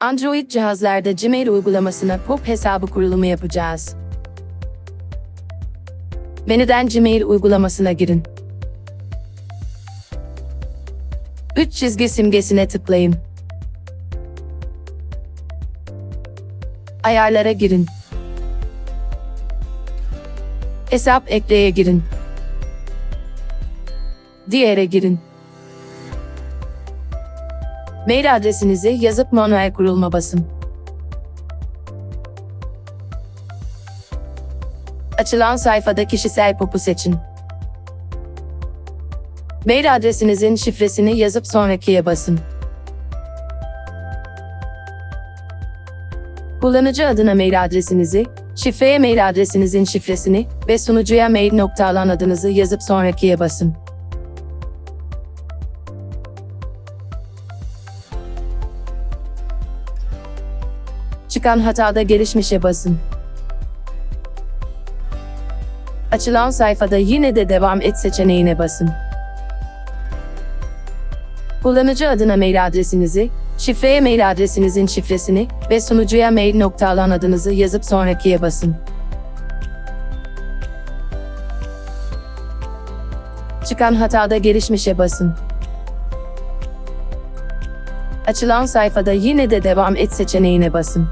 Android cihazlarda Gmail uygulamasına POP hesabı kurulumu yapacağız. Menüden Gmail uygulamasına girin. 3 çizgi simgesine tıklayın. Ayarlara girin. Hesap ekleye girin. Diğere girin. Mail adresinizi yazıp manuel kurulma basın. Açılan sayfada kişisel popu seçin. Mail adresinizin şifresini yazıp sonrakiye basın. Kullanıcı adına mail adresinizi, şifreye mail adresinizin şifresini ve sunucuya mail nokta alan adınızı yazıp sonrakiye basın. Çıkan hatada gelişmişe basın. Açılan sayfada yine de devam et seçeneğine basın. Kullanıcı adına mail adresinizi, şifreye mail adresinizin şifresini ve sunucuya mail nokta alan adınızı yazıp sonrakiye basın. Çıkan hatada gelişmişe basın. Açılan sayfada yine de devam et seçeneğine basın.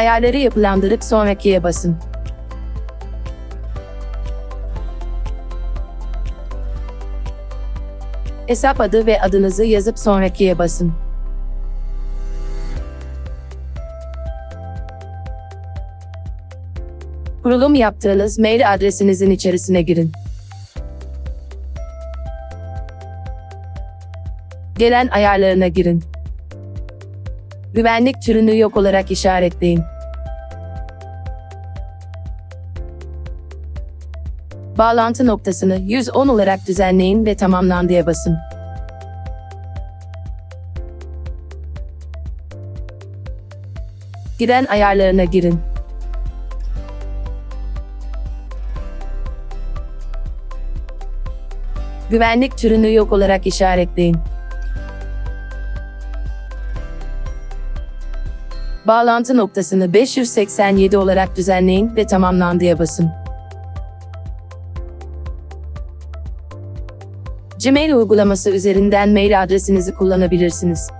Ayarları yapılandırıp sonrakiye basın. Hesap adı ve adınızı yazıp sonrakiye basın. Kurulum yaptığınız mail adresinizin içerisine girin. Gelen ayarlarına girin. Güvenlik türünü yok olarak işaretleyin. Bağlantı noktasını 110 olarak düzenleyin ve tamamlandıya basın. Giren ayarlarına girin. Güvenlik türünü yok olarak işaretleyin. Bağlantı noktasını 587 olarak düzenleyin ve tamamlandıya basın. Gmail uygulaması üzerinden mail adresinizi kullanabilirsiniz.